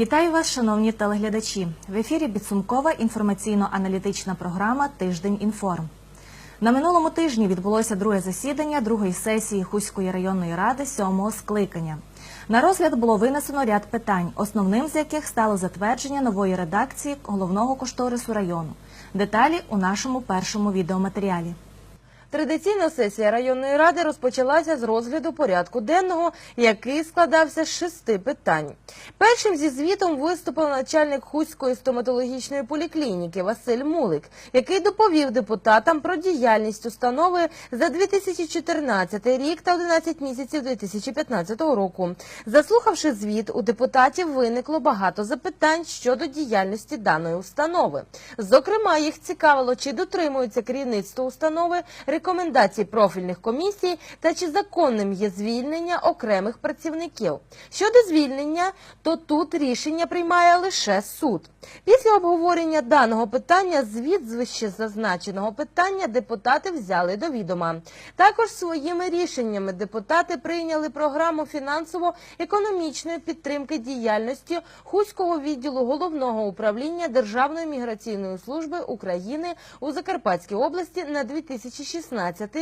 Вітаю вас, шановні телеглядачі. В ефірі підсумкова інформаційно-аналітична програма Тиждень інформ. На минулому тижні відбулося друге засідання другої сесії Хуської районної ради сьомого скликання. На розгляд було винесено ряд питань, основним з яких стало затвердження нової редакції головного кошторису району. Деталі у нашому першому відеоматеріалі. Традиційна сесія районної ради розпочалася з розгляду порядку денного, який складався з шести питань. Першим зі звітом виступив начальник Хуської стоматологічної поліклініки Василь Мулик, який доповів депутатам про діяльність установи за 2014 рік та 11 місяців 2015 року. Заслухавши звіт, у депутатів виникло багато запитань щодо діяльності даної установи. Зокрема, їх цікавило, чи дотримується керівництво установи рекомендацій профільних комісій та чи законним є звільнення окремих працівників. Щодо звільнення, то тут рішення приймає лише суд. Після обговорення даного питання звіт з вищезазначеного питання депутати взяли до відома. Також своїми рішеннями депутати прийняли програму фінансово-економічної підтримки діяльності Хуського відділу головного управління Державної міграційної служби України у Закарпатській області на 2016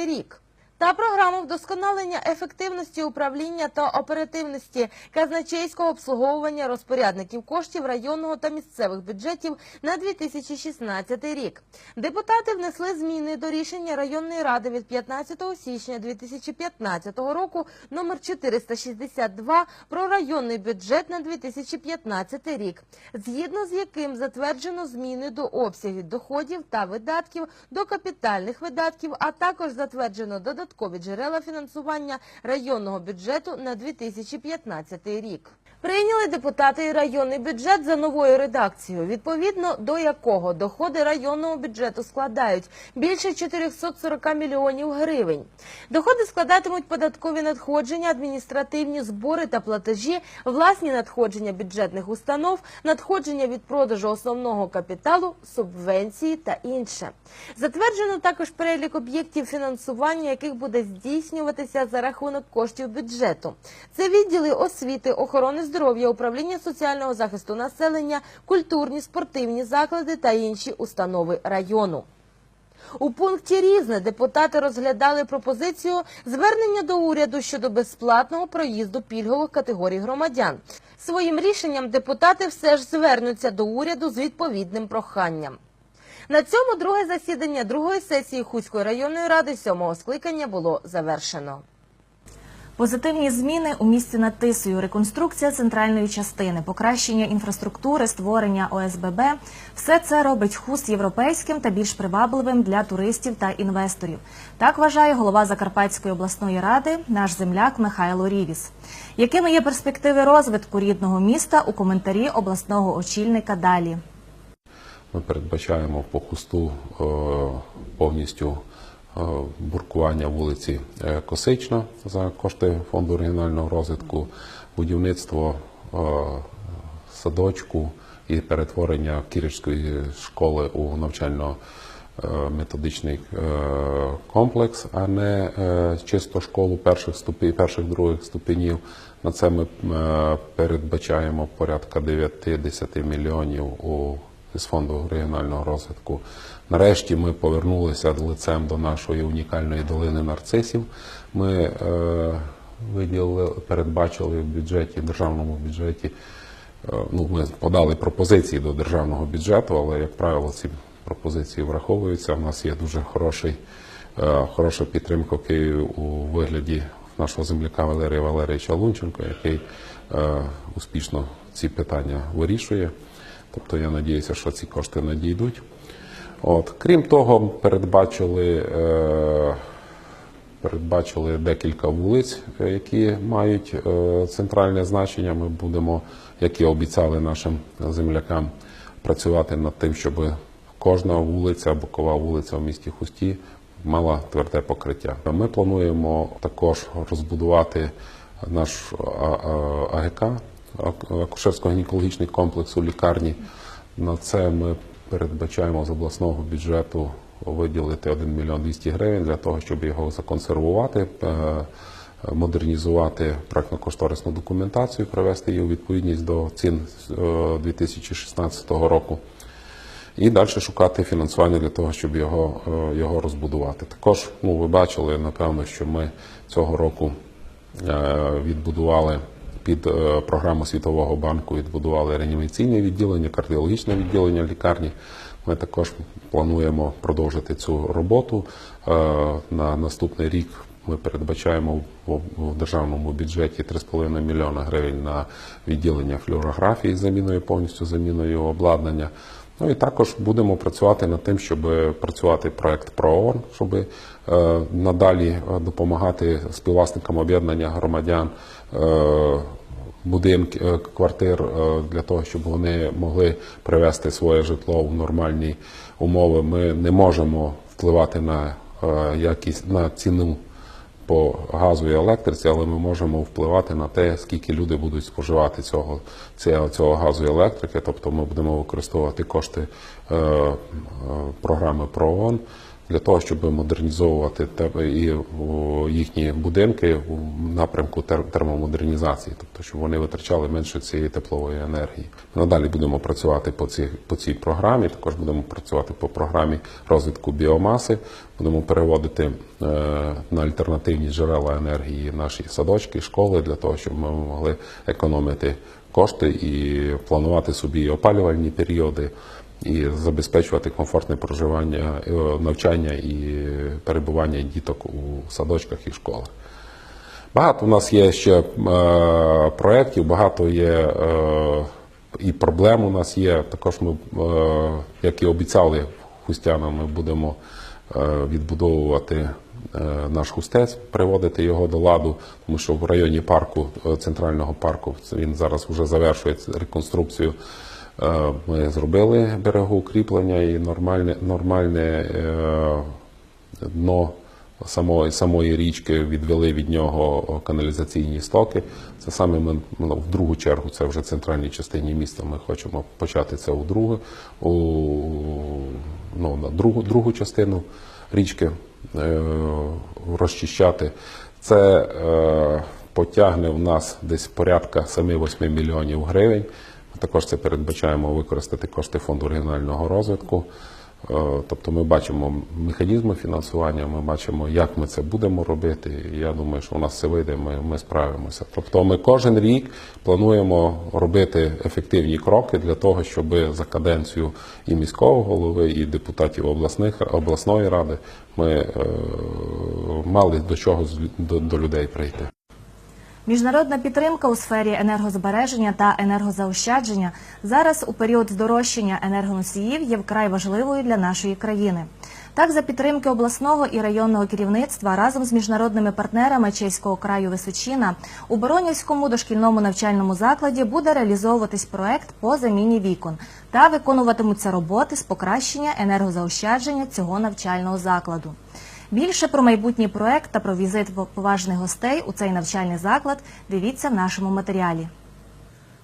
рік. Та програму вдосконалення ефективності управління та оперативності казначейського обслуговування розпорядників коштів районного та місцевих бюджетів на 2016 рік. Депутати внесли зміни до рішення районної ради від 15 січня 2015 року номер 462 про районний бюджет на 2015 рік, згідно з яким затверджено зміни до обсягів доходів та видатків до капітальних видатків, а також затверджено додаткові джерела фінансування районного бюджету на 2015 рік. Прийняли депутати і районний бюджет за новою редакцією, відповідно до якого доходи районного бюджету складають більше 440 мільйонів гривень. Доходи складатимуть податкові надходження, адміністративні збори та платежі, власні надходження бюджетних установ, надходження від продажу основного капіталу, субвенції та інше. Затверджено також перелік об'єктів фінансування, яких буде здійснюватися за рахунок коштів бюджету. Це відділи освіти, охорони здоров'я, управління соціального захисту населення, культурні, спортивні заклади та інші установи району. У пункті різне депутати розглядали пропозицію звернення до уряду щодо безплатного проїзду пільгових категорій громадян. Своїм рішенням депутати все ж звернуться до уряду з відповідним проханням. На цьому друге засідання другої сесії Хуської районної ради сьомого скликання було завершено. Позитивні зміни у місті над Тисою, реконструкція центральної частини, покращення інфраструктури, створення ОСББ – все це робить хуст європейським та більш привабливим для туристів та інвесторів. Так вважає голова Закарпатської обласної ради, наш земляк Михайло Рівіс. Якими є перспективи розвитку рідного міста у коментарі обласного очільника далі? Ми передбачаємо по хусту е, повністю е, буркування вулиці е, Косична за кошти фонду регіонального розвитку, будівництво садочку і перетворення Кірівської школи у навчально методичний е, комплекс, а не чисто школу перших ступенів, перших других ступенів. На це ми передбачаємо порядка 9-10 мільйонів у з фонду регіонального розвитку. Нарешті ми повернулися лицем до нашої унікальної долини нарцисів. Ми е, виділили, передбачили в бюджеті, в державному бюджеті. е, Ну, ми подали пропозиції до державного бюджету, але як правило, ці пропозиції враховуються. У нас є дуже хороший, е, хороша підтримка в Києві у вигляді нашого земляка Валерія Валерійовича Лунченко, який е, успішно ці питання вирішує. Тобто я надіюся, що ці кошти надійдуть. От. Крім того, передбачили, е, передбачили декілька вулиць, е, які мають е, центральне значення. Ми будемо, як і обіцяли нашим землякам, працювати над тим, щоб кожна вулиця, бокова вулиця в місті Хусті мала тверде покриття. Ми плануємо також розбудувати наш А- А- АГК, акушерсько-гінекологічний комплекс у лікарні. На це ми передбачаємо з обласного бюджету виділити 1 мільйон 200 гривень для того, щоб його законсервувати, е, е, модернізувати проектно-кошторисну документацію, привести її у відповідність до цін е, 2016 року. І далі шукати фінансування для того, щоб його, е, його розбудувати. Також ну, ви бачили, напевно, що ми цього року е, відбудували під е, програму Світового банку відбудували реанімаційне відділення, кардіологічне відділення лікарні. Ми також плануємо продовжити цю роботу. Е, На наступний рік ми передбачаємо в державному бюджеті 3,5 мільйона гривень на відділення флюорографії заміною, повністю заміною обладнання. Ну і також будемо працювати над тим, щоб працювати проект ПРООН, щоб е, надалі е, допомагати співвласникам об'єднання громадян. Е, будинки, квартир для того, щоб вони могли привести своє житло в нормальні умови. Ми не можемо впливати на якість на ціну по газу і електриці, але ми можемо впливати на те, скільки люди будуть споживати цього, цього, газу і електрики. Тобто ми будемо використовувати кошти е, е, програми ПРООН для того, щоб модернізовувати і їхні будинки в напрямку тер- термомодернізації, тобто щоб вони витрачали менше цієї теплової енергії. Ми надалі будемо працювати по цій, по цій програмі. Також будемо працювати по програмі розвитку біомаси. Будемо переводити е, на альтернативні джерела енергії наші садочки, школи для того, щоб ми могли економити кошти і планувати собі опалювальні періоди і забезпечувати комфортне проживання, е, навчання і перебування діток у садочках і школах. Багато у нас є ще е, проєктів, багато є е, і проблем у нас є. Також ми, як і обіцяли хустянам, ми будемо відбудовувати наш хустець, приводити його до ладу, тому що в районі парку, центрального парку, він зараз вже завершує реконструкцію. Е, Ми зробили берегоукріплення і нормальне, нормальне е, дно самої, самої річки, відвели від нього каналізаційні стоки. Це саме ми ну, в другу чергу, це вже в центральній частині міста. Ми хочемо почати це у другу, у, ну, на другу, другу частину річки е, розчищати. Це е, потягне в нас десь порядка 7-8 мільйонів гривень. Також це передбачаємо використати кошти фонду регіонального розвитку. Е, Тобто ми бачимо механізми фінансування, ми бачимо, як ми це будемо робити. Я думаю, що у нас все вийде, ми, ми справимося. Тобто ми кожен рік плануємо робити ефективні кроки для того, щоб за каденцію і міського голови, і депутатів обласних обласної ради ми е, мали до чого до, до людей прийти. Міжнародна підтримка у сфері енергозбереження та енергозаощадження зараз у період здорожчання енергоносіїв є вкрай важливою для нашої країни. Так, за підтримки обласного і районного керівництва разом з міжнародними партнерами Чеського краю Височина у Боронівському дошкільному навчальному закладі буде реалізовуватись проект по заміні вікон та виконуватимуться роботи з покращення енергозаощадження цього навчального закладу. Більше про майбутній проект та про візит поважних гостей у цей навчальний заклад дивіться в нашому матеріалі.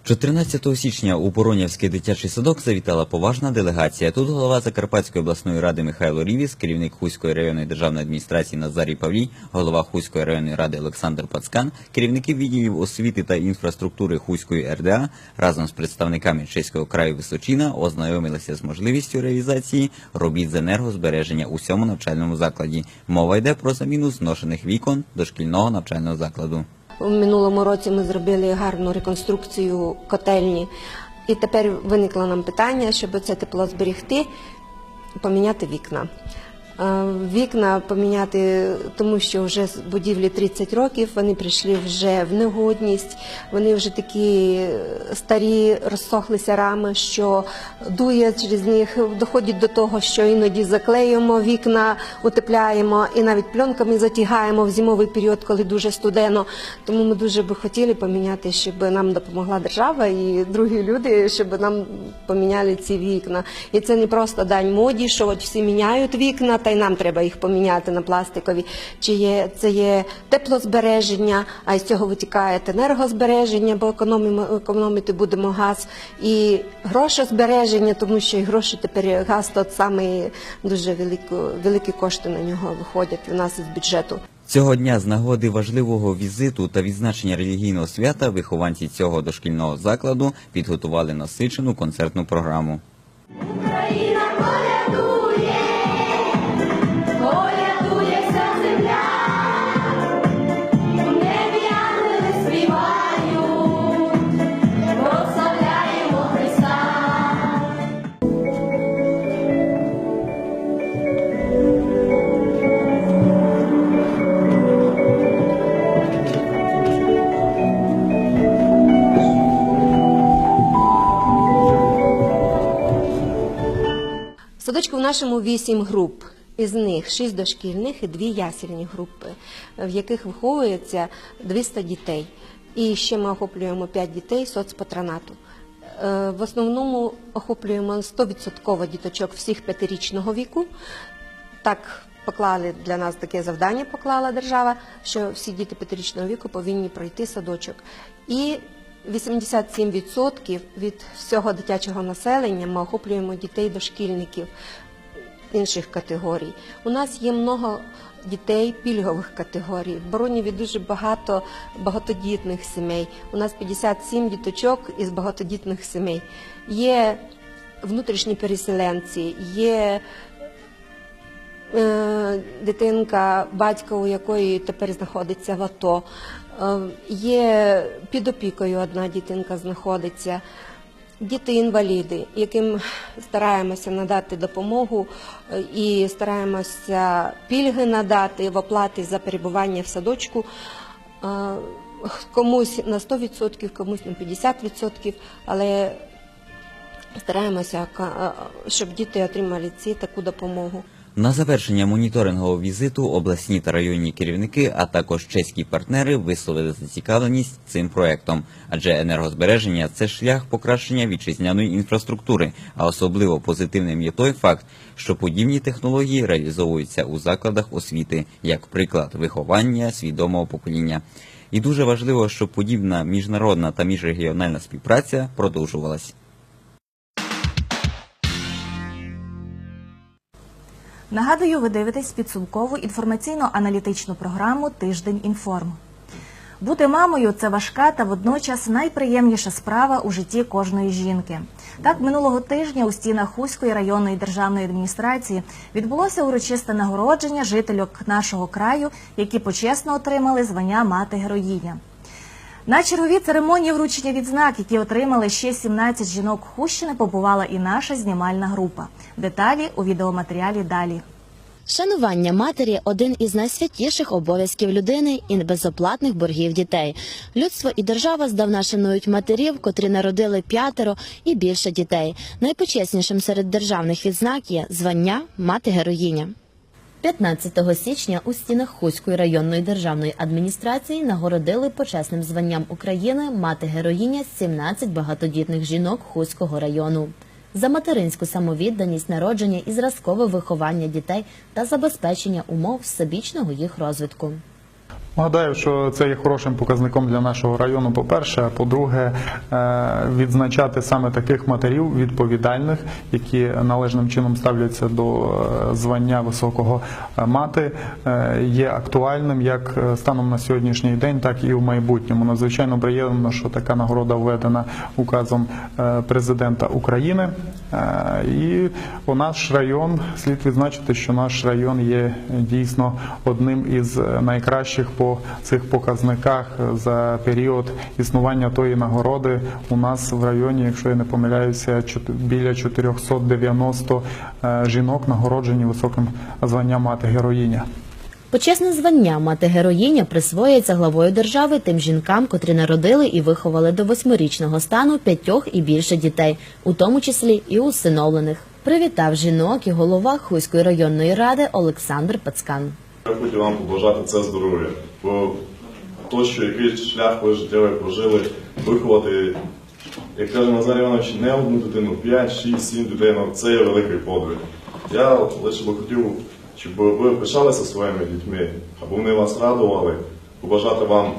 14 січня у Поронявський дитячий садок завітала поважна делегація. Тут голова Закарпатської обласної ради Михайло Рівіс, керівник Хуської районної державної адміністрації Назарій Павлій, голова Хуської районної ради Олександр Пацкан, керівники відділів освіти та інфраструктури Хуської РДА разом з представниками Чеського краю Височина ознайомилися з можливістю реалізації робіт з енергозбереження у всьому навчальному закладі. Мова йде про заміну зношених вікон дошкільного навчального закладу. У минулому році ми зробили гарну реконструкцію котельні, і тепер виникло нам питання, щоб це тепло зберігти, поміняти вікна. Е, Вікна поміняти, тому що вже з будівлі 30 років, вони прийшли вже в негодність, вони вже такі старі, розсохлися рами, що дує через них, доходить до того, що іноді заклеюємо вікна, утепляємо і навіть пленками затягаємо в зимовий період, коли дуже студено. Тому ми дуже би хотіли поміняти, щоб нам допомогла держава і другі люди, щоб нам поміняли ці вікна. І це не просто дань моді, що от всі міняють вікна, та й нам треба їх поміняти на пластикові. Чи є це є теплозбереження, а з цього витікає енергозбереження, бо економимо економити будемо газ, і грошозбереження, тому що і гроші тепер газ тот самий дуже велико, великі кошти на нього виходять у нас із бюджету. Цього дня з нагоди важливого візиту та відзначення релігійного свята вихованці цього дошкільного закладу підготували насичену концертну програму. Садочку в нашому вісім груп. Із них шість дошкільних і дві ясельні групи, в яких виховується 200 дітей. І ще ми охоплюємо 5 дітей соцпатронату. Е, В основному охоплюємо 100% діточок всіх п'ятирічного віку. Так поклали для нас таке завдання, поклала держава, що всі діти п'ятирічного віку повинні пройти садочок. І 87% від всього дитячого населення ми охоплюємо дітей дошкільників інших категорій. У нас є много дітей пільгових категорій. В Бороніві дуже багато багатодітних сімей. У нас 57 діточок із багатодітних сімей. Є внутрішні переселенці, є е, дитинка, батько у якої тепер знаходиться в АТО. Е, Є під опікою одна дитинка знаходиться. Діти-інваліди, яким стараємося надати допомогу е, і стараємося пільги надати в оплаті за перебування в садочку. Е, Комусь на 100%, комусь на 50%, але стараємося, щоб діти отримали ці таку допомогу. На завершення моніторингового візиту обласні та районні керівники, а також чеські партнери висловили зацікавленість цим проектом, адже енергозбереження це шлях покращення вітчизняної інфраструктури. А особливо позитивним є той факт, що подібні технології реалізовуються у закладах освіти, як приклад виховання свідомого покоління. І дуже важливо, щоб подібна міжнародна та міжрегіональна співпраця продовжувалась. Нагадую, ви дивитесь підсумкову інформаційно-аналітичну програму Тиждень інформ. Бути мамою це важка та водночас найприємніша справа у житті кожної жінки. Так, минулого тижня у стінах Хуської районної державної адміністрації відбулося урочисте нагородження жительок нашого краю, які почесно отримали звання мати героїня. На черговій церемонії вручення відзнак, які отримали ще 17 жінок Хущини, побувала і наша знімальна група. Деталі у відеоматеріалі далі. Шанування матері один із найсвятіших обов'язків людини і безоплатних боргів дітей. Людство і держава здавна шанують матерів, котрі народили п'ятеро і більше дітей. Найпочеснішим серед державних відзнак є звання мати героїня. 15 січня у стінах Хуської районної державної адміністрації нагородили почесним званням України мати героїня 17 багатодітних жінок Хуського району. За материнську самовідданість, народження і зразкове виховання дітей та забезпечення умов всебічного їх розвитку. Гадаю, що це є хорошим показником для нашого району. По-перше, а по-друге, е, відзначати саме таких матерів відповідальних, які належним чином ставляться до е, звання високого е, мати, є актуальним як станом на сьогоднішній день, так і в майбутньому. Надзвичайно приємно, що така нагорода введена указом президента України. Е, І у наш район слід відзначити, що наш район є дійсно одним із найкращих по цих показниках за період існування тої нагороди. У нас в районі, якщо я не помиляюся, біля 490 е, жінок нагороджені високим званням мати героїня. Почесне звання мати героїня присвоюється главою держави тим жінкам, котрі народили і виховали до восьмирічного стану п'ятьох і більше дітей, у тому числі і усиновлених. Привітав жінок і голова Хуської районної ради Олександр Пацкан. Я хочу вам побажати це здоров'я, бо то, що який шлях ви життєвий прожили, виховати, як каже Назар Іванович, не одну дитину, 5, 6, 7 дитинок, це є великий подвиг. Я лише би хотів, щоб ви пишалися своїми дітьми, аби вони вас радували, побажати вам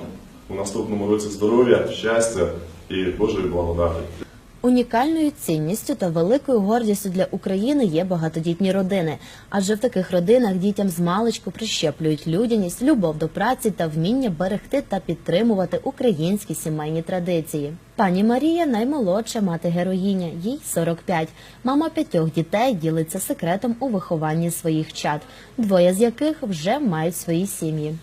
у наступному році здоров'я, щастя і Божої благодаті. Унікальною цінністю та великою гордістю для України є багатодітні родини, адже в таких родинах дітям з маличку прищеплюють людяність, любов до праці та вміння берегти та підтримувати українські сімейні традиції. Пані Марія наймолодша мати героїня, їй 45. Мама п'ятьох дітей ділиться секретом у вихованні своїх чад, двоє з яких вже мають свої сім'ї.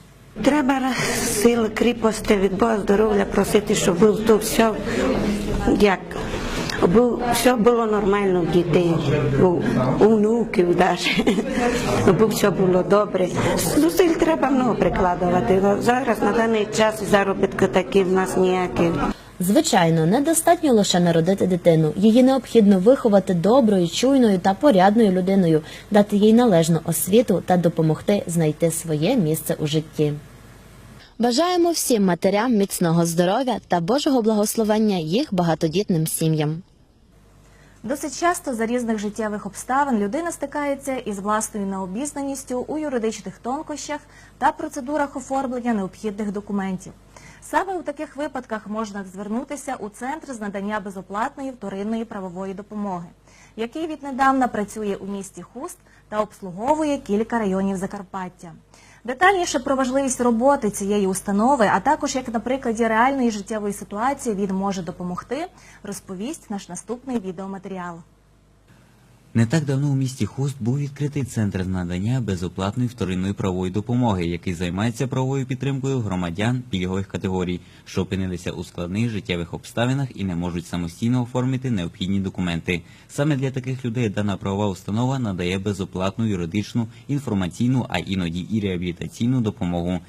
Треба сили, кріпості від Бога здоров'я просити, щоб було то все як. Бу- все було нормально в дітей, у, внуків навіть, бо все було добре. Зусиль треба много прикладувати. Зараз на даний час заробітки такі в нас ніякі. Звичайно, недостатньо лише народити дитину. Її необхідно виховати доброю, чуйною та порядною людиною, дати їй належну освіту та допомогти знайти своє місце у житті. Бажаємо всім матерям міцного здоров'я та Божого благословення їх багатодітним сім'ям. Досить часто за різних життєвих обставин людина стикається із власною необізнаністю у юридичних тонкощах та процедурах оформлення необхідних документів. Саме у таких випадках можна звернутися у центр з надання безоплатної вторинної правової допомоги, який віднедавна працює у місті Хуст та обслуговує кілька районів Закарпаття. Детальніше про важливість роботи цієї установи, а також як на прикладі реальної життєвої ситуації він може допомогти, розповість наш наступний відеоматеріал. Не так давно у місті Хуст був відкритий центр надання безоплатної вторинної правової допомоги, який займається правовою підтримкою громадян пільгових категорій, що опинилися у складних життєвих обставинах і не можуть самостійно оформити необхідні документи. Саме для таких людей дана правова установа надає безоплатну юридичну, інформаційну, а іноді і реабілітаційну допомогу.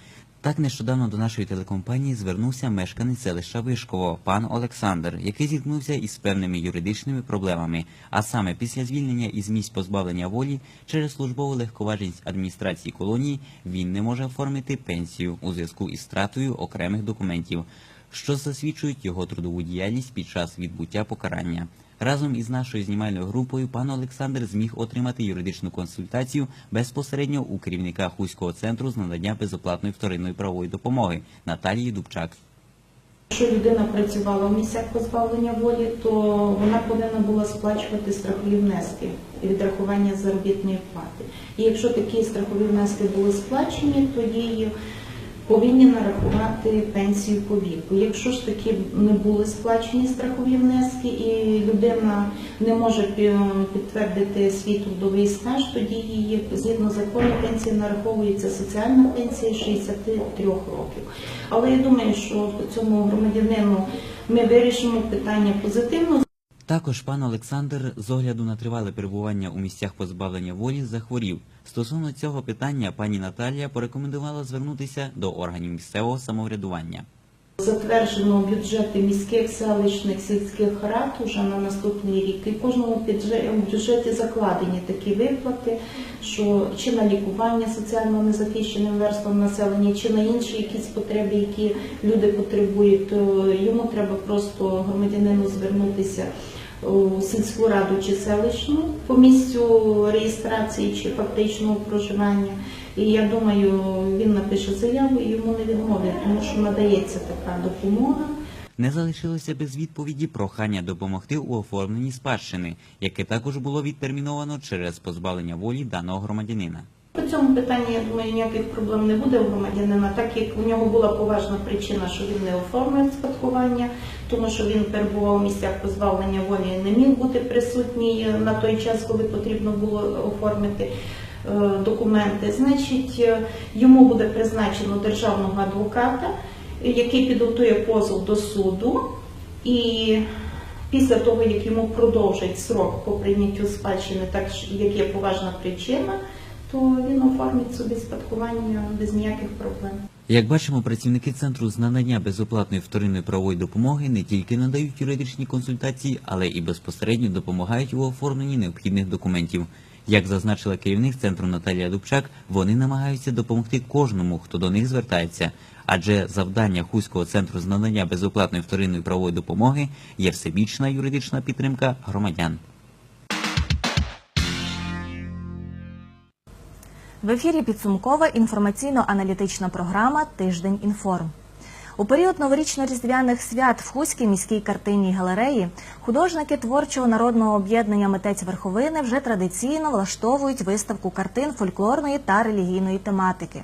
Так нещодавно до нашої телекомпанії звернувся мешканець селища Вишково, пан Олександр, який зіткнувся із певними юридичними проблемами. А саме після звільнення із місць позбавлення волі через службову легковажність адміністрації колонії він не може оформити пенсію у зв'язку із стратою окремих документів, що засвідчують його трудову діяльність під час відбуття покарання. Разом із нашою знімальною групою пан Олександр зміг отримати юридичну консультацію безпосередньо у керівника Хуського центру з надання безоплатної вторинної правової допомоги Наталії Дубчак. Якщо людина працювала в місцях позбавлення волі, то вона повинна була сплачувати страхові внески і відрахування заробітної плати. І якщо такі страхові внески були сплачені, то їй повинні нарахувати пенсію по віку. Якщо ж таки не були сплачені страхові внески і людина не може підтвердити свій трудовий стаж, тоді її згідно закону пенсії нараховується соціальна пенсія 63 років. Але я думаю, що цьому громадянину ми вирішимо питання позитивно. Також пан Олександр з огляду на тривале перебування у місцях позбавлення волі захворів. Стосовно цього питання пані Наталія порекомендувала звернутися до органів місцевого самоврядування. Затверджено бюджети міських, селищних, сільських рад уже на наступний рік. І в кожному бюджеті, закладені такі виплати, що чи на лікування соціально незахищеним верствам населення, чи на інші якісь потреби, які люди потребують, то йому треба просто громадянину звернутися у сільську раду чи селищну по місцю реєстрації чи фактичного проживання. І я думаю, він напише заяву і йому не відмовлять, тому що надається така допомога. Не залишилося без відповіді прохання допомогти у оформленні спадщини, яке також було відтерміновано через позбавлення волі даного громадянина. По цьому питанні, я думаю, ніяких проблем не буде у громадянина, так як у нього була поважна причина, що він не оформив спадкування, тому що він перебував у місцях позбавлення волі і не міг бути присутній на той час, коли потрібно було оформити е, документи. Значить, е, йому буде призначено державного адвоката, який підготує позов до суду і. Після того, як йому продовжать срок по прийняттю спадщини, так як є поважна причина, то він оформить собі спадкування без ніяких проблем. Як бачимо, працівники центру з надання безоплатної вторинної правової допомоги не тільки надають юридичні консультації, але і безпосередньо допомагають у оформленні необхідних документів. Як зазначила керівник центру Наталія Дубчак, вони намагаються допомогти кожному, хто до них звертається. Адже завдання Хуського центру з надання безоплатної вторинної правової допомоги є всебічна юридична підтримка громадян. В ефірі підсумкова інформаційно-аналітична програма Тиждень інформ. У період новорічно-різдвяних свят в Хуській міській картинній галереї художники творчого народного об'єднання Митець Верховини вже традиційно влаштовують виставку картин фольклорної та релігійної тематики.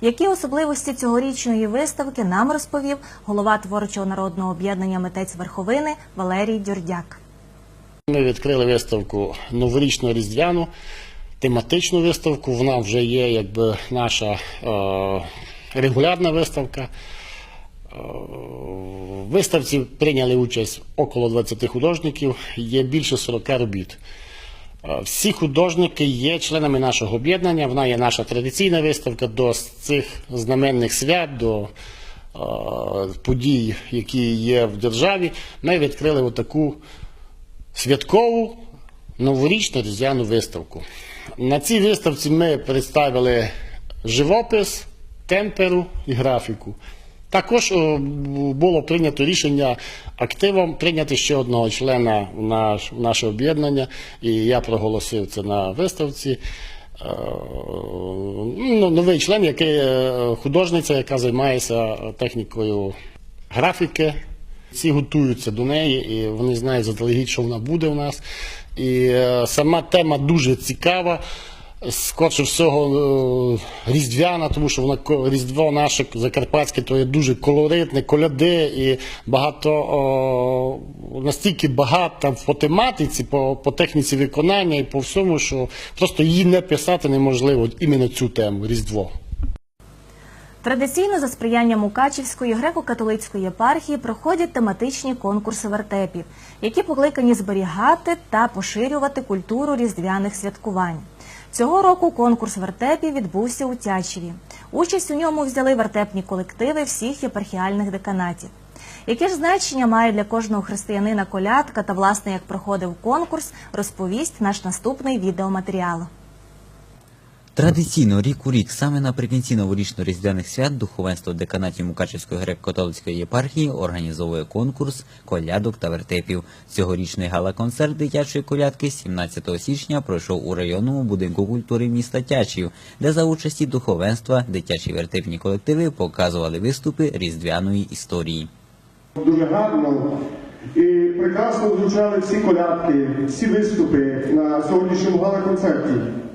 Які особливості цьогорічної виставки нам розповів голова творчого народного об'єднання Митець Верховини Валерій Дьордяк. Ми відкрили виставку новорічну різдвяну, тематичну виставку. Вона вже є якби наша е, регулярна виставка. Е, в виставці прийняли участь около 20 художників, є більше 40 робіт. Е, Всі художники є членами нашого об'єднання. Вона є наша традиційна виставка до цих знаменних свят, до е, подій, які є в державі. Ми відкрили отаку святкову новорічну різдвяну виставку. На цій виставці ми представили живопис, темперу і графіку. Також було прийнято рішення активом прийняти ще одного члена в наш, в наше об'єднання, і я проголосив це на виставці. Е, ну, Новий член, який е, художниця, яка займається технікою графіки. Всі готуються до неї, і вони знають заздалегідь, що вона буде у нас. І е, сама тема дуже цікава. Скорше всього е, різдвяна, тому що вона різдво наше закарпатське, то є дуже колоритне, коляди і багато о, настільки багато по тематиці, по, по техніці виконання і по всьому, що просто її не писати неможливо іменно цю тему Різдво. Традиційно за сприянням Мукачівської греко-католицької єпархії проходять тематичні конкурси вертепів, які покликані зберігати та поширювати культуру різдвяних святкувань. Цього року конкурс вертепів відбувся у Тячеві. Участь у ньому взяли вертепні колективи всіх єпархіальних деканатів. Яке ж значення має для кожного християнина колядка та власне як проходив конкурс, розповість наш наступний відеоматеріал. Традиційно рік у рік, саме наприкінці новорічно-різдвяних свят, духовенство деканатів Мукачевської греко-католицької єпархії організовує конкурс колядок та вертепів. Цьогорічний гала-концерт дитячої колядки 17 січня пройшов у районному будинку культури міста Тячів, де за участі духовенства дитячі вертепні колективи показували виступи різдвяної історії. Дуже гарно і прекрасно звучали всі колядки, всі виступи на сьогоднішньому гала-концерті.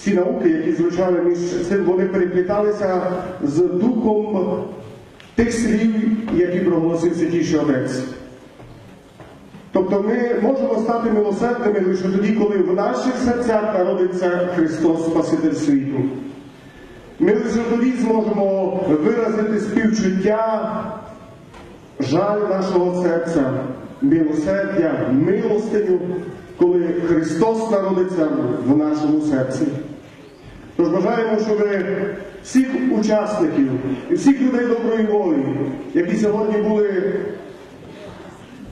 Всі науки, які звучали між цим, вони перепліталися з духом тих слів, які проголосив Святіший Отець. Тобто ми можемо стати милосердними лише тоді, коли в наших серцях народиться Христос Спаситель світу. Ми лише тоді зможемо виразити співчуття, жаль нашого серця, милосердя, милостиню, коли Христос народиться в нашому серці. Тож бажаємо, щоб всіх учасників і всіх людей доброї волі, які сьогодні були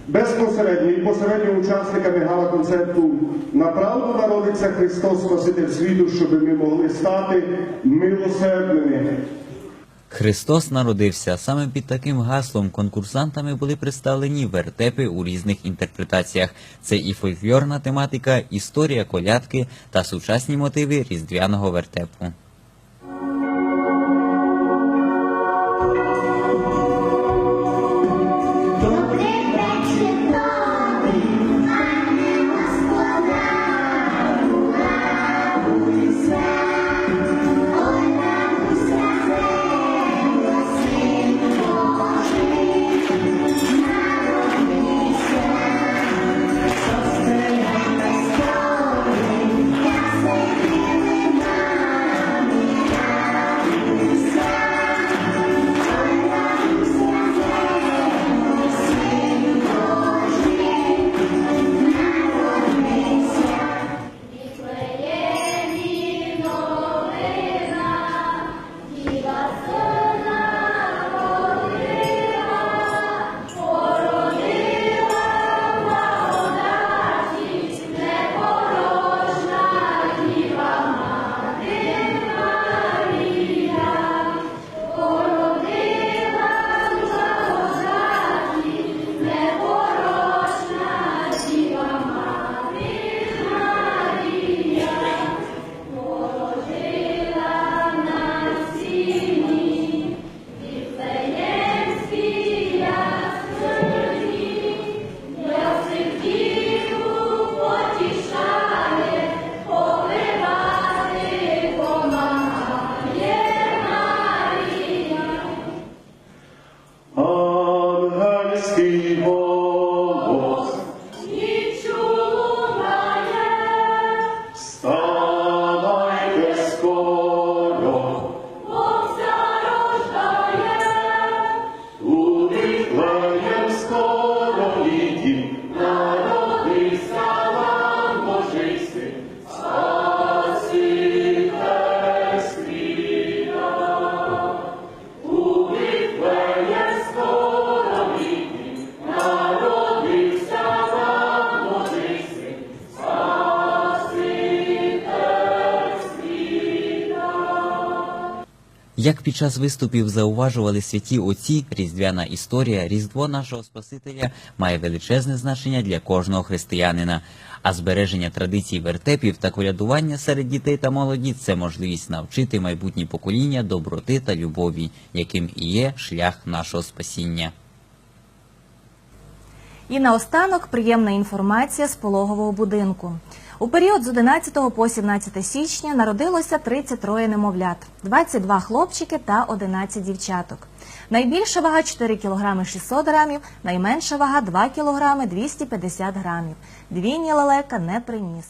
безпосередньо і посередньо учасниками гала-концерту направду народиться Христос Спаситель світу, щоб ми могли стати милосердними. Христос народився. Саме під таким гаслом конкурсантами були представлені вертепи у різних інтерпретаціях. Це і фольклорна тематика, історія колядки та сучасні мотиви різдвяного вертепу. Під час виступів зауважували святі отці, різдвяна історія, різдво нашого Спасителя має величезне значення для кожного християнина. А збереження традицій вертепів та колядування серед дітей та молоді це можливість навчити майбутні покоління доброти та любові, яким і є шлях нашого спасіння. І наостанок приємна інформація з пологового будинку. У період з 11 по 17 січня народилося 33 немовлят, 22 хлопчики та 11 дівчаток. Найбільша вага 4 кг 600 грамів, найменша вага 2 кг 250 грамів. Двійні лелека не приніс.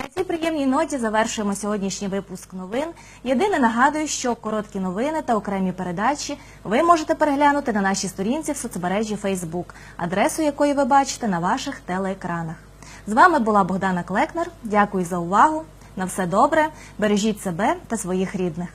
На цій приємній ноті завершуємо сьогоднішній випуск новин. Єдине нагадую, що короткі новини та окремі передачі ви можете переглянути на нашій сторінці в соцмережі Facebook, адресу якої ви бачите на ваших телеекранах. З вами була Богдана Клекнер. Дякую за увагу. На все добре. Бережіть себе та своїх рідних.